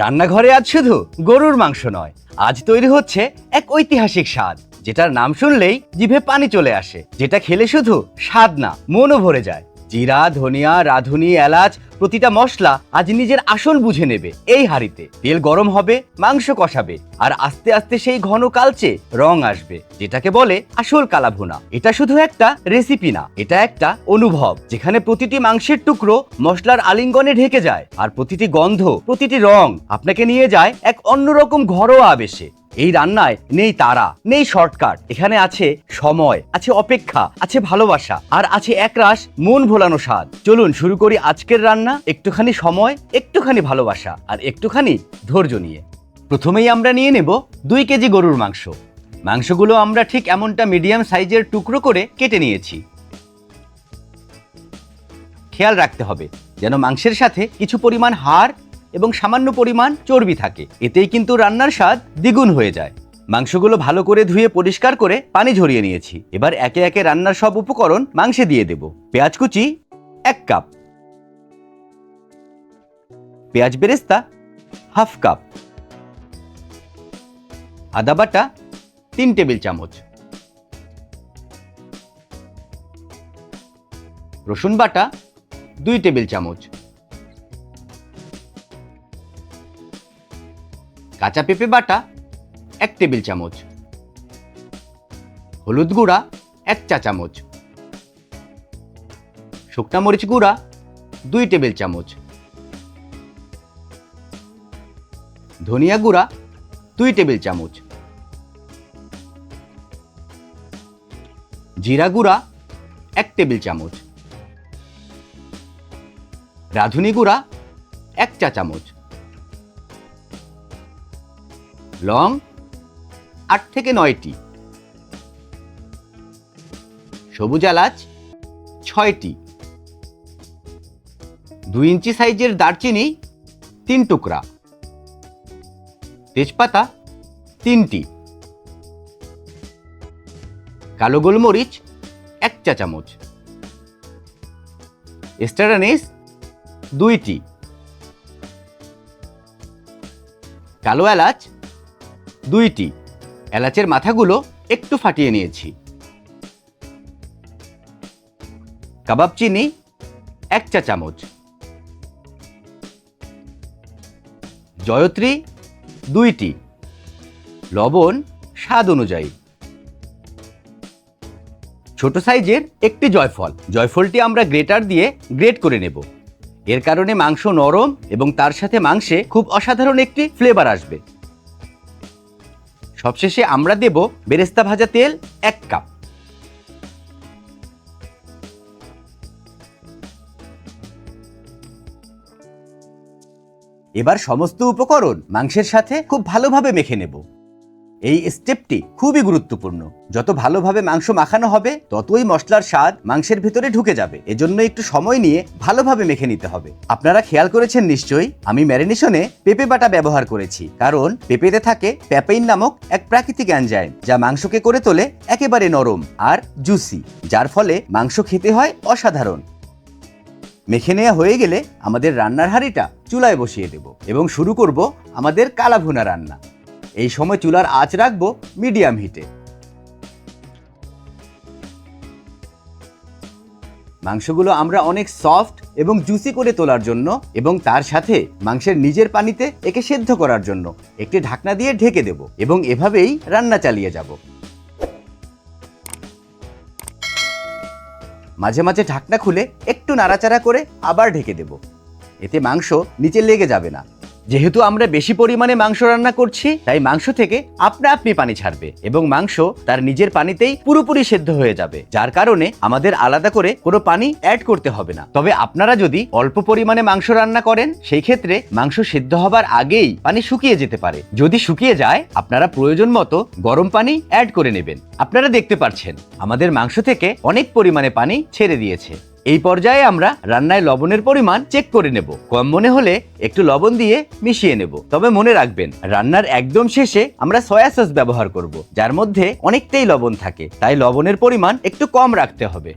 রান্নাঘরে আজ শুধু গরুর মাংস নয়, আজ তৈরি হচ্ছে এক ঐতিহাসিক স্বাদ, যেটার নাম শুনলেই জিভে পানি চলে আসে, যেটা খেলে শুধু স্বাদ না, মনও ভরে যায়। জিরা, ধনিয়া, রাঁধুনি, এলাচ, প্রতিটা মশলা আজ নিজের আসন বুঝে নেবে এই হাঁড়িতে। তেল গরম হবে, মাংস কষাবে, আর আস্তে আস্তে সেই ঘন কালচে রং আসবে, যেটাকে বলে আসল কালাভুনা। এটা শুধু একটা রেসিপি না, এটা একটা অনুভব, যেখানে প্রতিটি মাংসের টুকরো মশলার আলিঙ্গনে ঢেকে যায়, আর প্রতিটি গন্ধ, প্রতিটি রং আপনাকে নিয়ে যায় এক অন্যরকম ঘরোয়া আবেশে। এই রান্নায় নেই তারা, নেই শর্টকাট। এখানে আছে সময়, আছে অপেক্ষা, আছে ভালোবাসা, আর আছে একরাশ মন ভোলানো স্বাদ। চলুন শুরু করি আজকের রান্না, একটুখানি সময়, একটুখানি ভালোবাসা, আর একটুখানি ধৈর্য নিয়ে। প্রথমেই আমরা নিয়ে নেব দুই কেজি গরুর মাংস। মাংসগুলো আমরা ঠিক এমনটা মিডিয়াম সাইজের টুকরো করে কেটে নিয়েছি। খেয়াল রাখতে হবে, যেন মাংসের সাথে কিছু পরিমাণ হাড় এবং সামান্য পরিমাণ চর্বি থাকে। এতেই কিন্তু রান্নার স্বাদ দ্বিগুণ হয়ে যায়। মাংসগুলো ভালো করে ধুয়ে পরিষ্কার করে পানি ঝরিয়ে নিয়েছি। এবার একে একে রান্নার সব উপকরণ মাংসে দিয়ে দেব। পেঁয়াজ কুচি, এক কাপ। পেঁয়াজ বেরেস্তা, হাফ কাপ। আদা বাটা, তিন টেবিল চামচ। রসুন বাটা, দুই টেবিল চামচ। কাঁচা পেঁপে বাটা, এক টেবিল চামচ। হলুদ গুঁড়া, এক চা চামচ। শুকনা মরিচ গুঁড়া, দুই টেবিল চামচ। ধনিয়া গুঁড়া, দুই টেবিল চামচ। জিরা গুঁড়া, এক টেবিল চামচ। রাঁধুনি গুঁড়া, এক চা চামচ। লং আট থেকে নয়টি। সবুজ এলাচ ছয়টি। দুই ইঞ্চি সাইজের দারচিনি তিন টুকরা। তেজপাতা তিনটি। কালো গোলমরিচ এক চা চামচ। এস্টারানিস দুইটি। কালো এলাচ দুইটি। এলাচের মাথাগুলো একটু ফাটিয়ে নিয়েছি। কাবাব চিনি, এক চা চামচ। জয়ত্রী, দুইটি। লবণ, স্বাদ অনুযায়ী। ছোট সাইজের একটি জয়ফল। জয়ফলটি আমরা গ্রেটার দিয়ে গ্রেট করে নেব। এর কারণে মাংস নরম এবং তার সাথে মাংসে খুব অসাধারণ একটি ফ্লেভার আসবে। সবশেষে আমরা দেব বেরেস্তা ভাজা তেল এক কাপ। এবার সমস্ত উপকরণ মাংসের সাথে খুব ভালোভাবে মেখে নেব। এই স্টেপটি খুবই গুরুত্বপূর্ণ। যত ভালোভাবে মাংস মাখানো হবে, ততই মশলার স্বাদ মাংসের ভিতরে ঢুকে যাবে। এজন্য একটু সময় নিয়ে ভালোভাবে মেখে নিতে হবে। আপনারা খেয়াল করেছেন নিশ্চয়ই, আমি ম্যারিনেশনে পেঁপে বাটা ব্যবহার করেছি। কারণ পেঁপেতে থাকে প্যাপেইন নামক এক প্রাকৃতিক অ্যানজাইম, যা মাংসকে করে তোলে একেবারে নরম আর জুসি যার ফলে মাংস খেতে হয় অসাধারণ। মেখে নেওয়া হয়ে গেলে আমাদের রান্নার হাঁড়িটা চুলায় বসিয়ে দেব এবং শুরু করব আমাদের কালাভুনা রান্না। এই সময় চুলার আঁচ রাখব মিডিয়াম হিটে। মাংসগুলো আমরা অনেক সফট এবং জুসি করে তোলার জন্য এবং তার সাথে মাংসের নিজের পানিতে একে সেদ্ধ করার জন্য একটি ঢাকনা দিয়ে ঢেকে দেব এবং এভাবেই রান্না চালিয়ে যাব। মাঝে মাঝে ঢাকনা খুলে একটু নাড়াচাড়া করে আবার ঢেকে দেব। এতে মাংস নিচে লেগে যাবে না। যেহেতু আমরা বেশি পরিমাণে মাংস রান্না করছি, তাই মাংস থেকে আপনা আপনি পানি ছাড়বে এবং মাংস তার নিজের পানিতেই পুরোপুরি সেদ্ধ হয়ে যাবে। যার কারণে আমাদের আলাদা করে কোনো পানি অ্যাড করতে হবে না। তবে আপনারা যদি অল্প পরিমাণে মাংস রান্না করেন, সেই ক্ষেত্রে মাংস সেদ্ধ হবার আগেই পানি শুকিয়ে যেতে পারে। যদি শুকিয়ে যায়, আপনারা প্রয়োজন মতো গরম পানি অ্যাড করে নেবেন। আপনারা দেখতে পাচ্ছেন আমাদের মাংস থেকে অনেক পরিমাণে পানি ছেড়ে দিয়েছে। এই পর্যায়ে আমরা রান্নায় লবণের পরিমাণ চেক করে নেব। কম মনে হলে একটু লবণ দিয়ে মিশিয়ে নেব। তবে মনে রাখবেন, রান্নার একদম শেষে আমরা সয়া সস ব্যবহার করব, যার মধ্যে অনেকটাই লবণ থাকে। তাই লবণের পরিমাণ একটু কম রাখতে হবে।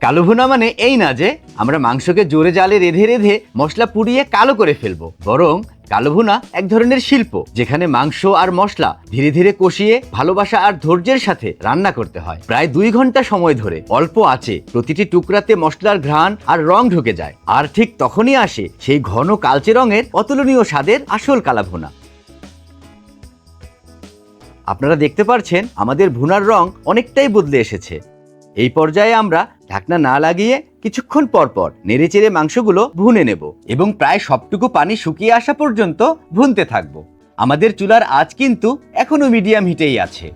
কালো ভুনা মানে এই না যে, আমরা মাংসকে জোরে জালে রেধে রেধে মশলা পুড়িয়ে কালো করে ফেলব। বরং কালো ভুনা এক ধরনের শিল্প, যেখানে মাংস আর মশলা ধীরে ধীরে কষিয়ে ভালোবাসা আর ধৈর্যের সাথে রান্না করতে হয়। প্রায় দুই ঘণ্টা সময় ধরে অল্প আছে প্রতিটি টুকরাতে মশলার ঘ্রাণ আর রং ঢুকে যায়। আর ঠিক তখনই আসে সেই ঘন কালচে রঙের অতুলনীয় স্বাদের আসল কালাভুনা আপনারা দেখতে পারছেন, আমাদের ভুনার রং অনেকটাই বদলে এসেছে। এই পর্যায়ে আমরা ঢাকনা না লাগিয়ে কিছুক্ষণ পর পর নেড়েচেড়ে মাংসগুলো ভুনে নেব এবং প্রায় সবটুকু পানি শুকিয়ে আসা পর্যন্ত ভুনতে থাকব। আমাদের চুলার আজ কিন্তু এখনও মিডিয়াম হিটেই আছে।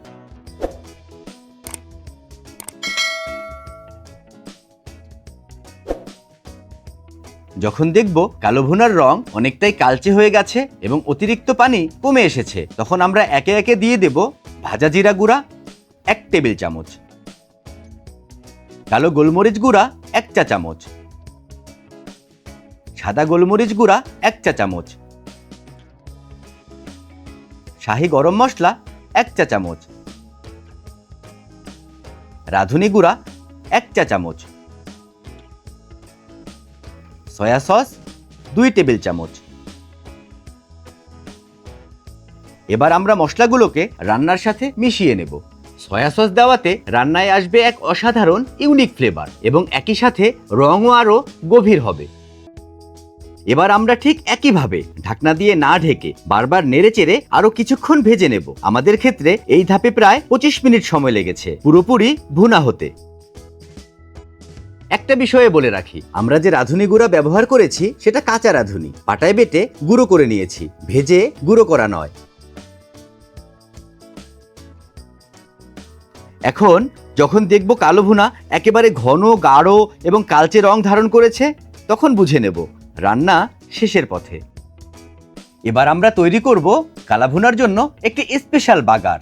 যখন দেখব কালো ভুনার রং অনেকটাই কালচে হয়ে গেছে এবং অতিরিক্ত পানি কমে এসেছে, তখন আমরা একে একে দিয়ে দেব ভাজা জিরা গুঁড়া এক টেবিল চামচ। কালো গোলমরিচ গুঁড়া এক চা চামচ। সাদা গোলমরিচ গুঁড়া এক চা চামচ। শাহি গরম মশলা এক চা চামচ। রাঁধুনি গুঁড়া এক চা চামচ। সয়া সস দুই টেবিল চামচ। এবার আমরা মশলাগুলোকে রান্নার সাথে মিশিয়ে নেব। সয়া সস দেওয়াতে রান্নায় আসবে এক অসাধারণ ইউনিক ফ্লেভার এবং একই সাথে রঙও আরও গভীর হবে। এবার আমরা ঠিক একইভাবে ঢাকনা দিয়ে না ঢেকে বারবার নেড়ে চেড়ে আরও কিছুক্ষণ ভেজে নেব। আমাদের ক্ষেত্রে এই ধাপে প্রায় পঁচিশ মিনিট সময় লেগেছে, পুরোপুরি ভুনা হতে। একটা বিষয়ে বলে রাখি, আমরা যে রাঁধুনি গুঁড়া ব্যবহার করেছি সেটা কাঁচা রাঁধুনি, পাটায় বেটে গুঁড়ো করে নিয়েছি, ভেজে গুঁড়ো করা নয়। এখন যখন দেখব কালো ভুনা একেবারে ঘন, গাঢ় এবং কালচে রং ধারণ করেছে, তখন বুঝে নেব রান্না শেষের পথে। এবার আমরা তৈরি করব কালাভুনার জন্য একটি স্পেশাল বাগার।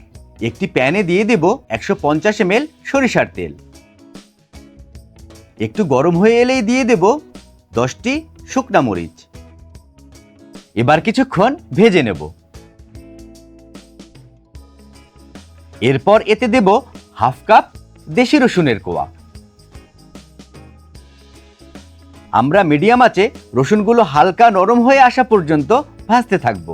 একটি প্যানে দিয়ে দেব একশো পঞ্চাশ এম সরিষার তেল। একটু গরম হয়ে এলেই দিয়ে দেব দশটি শুকনা মরিচ। এবার কিছুক্ষণ ভেজে নেব। এরপর এতে দেব হাফ কাপ দেশি রসুনের কোয়া। আমরা মিডিয়াম আঁচে রসুনগুলো হালকা নরম হয়ে আসা পর্যন্ত ভাজতে থাকব।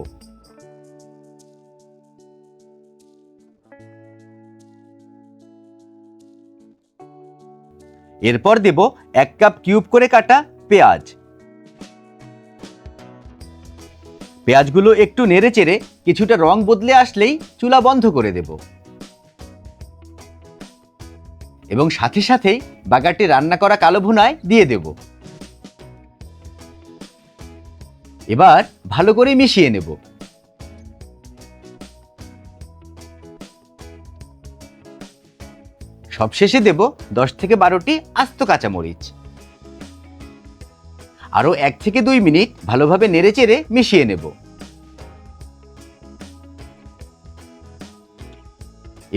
এরপর দেব এক কাপ কিউব করে কাটা পেঁয়াজ। পেঁয়াজগুলো একটু নেড়ে চেড়ে কিছুটা রং বদলে আসলেই চুলা বন্ধ করে দেব। এবং সাথে সাথেই বাগারটি রান্না করা কালো ভুনায় দিয়ে দেব। এবার ভালো করে মিশিয়ে নেব। সবশেষে দেব দশ থেকে বারোটি আস্ত কাঁচামরিচ। আরও এক থেকে দুই মিনিট ভালোভাবে নেড়েচেড়ে মিশিয়ে নেব।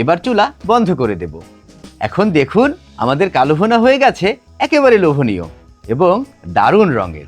এবার চুলা বন্ধ করে দেব। এখন দেখুন আমাদের কালো ভুনা হয়ে গেছে একেবারে লোভনীয় এবং দারুণ রঙের।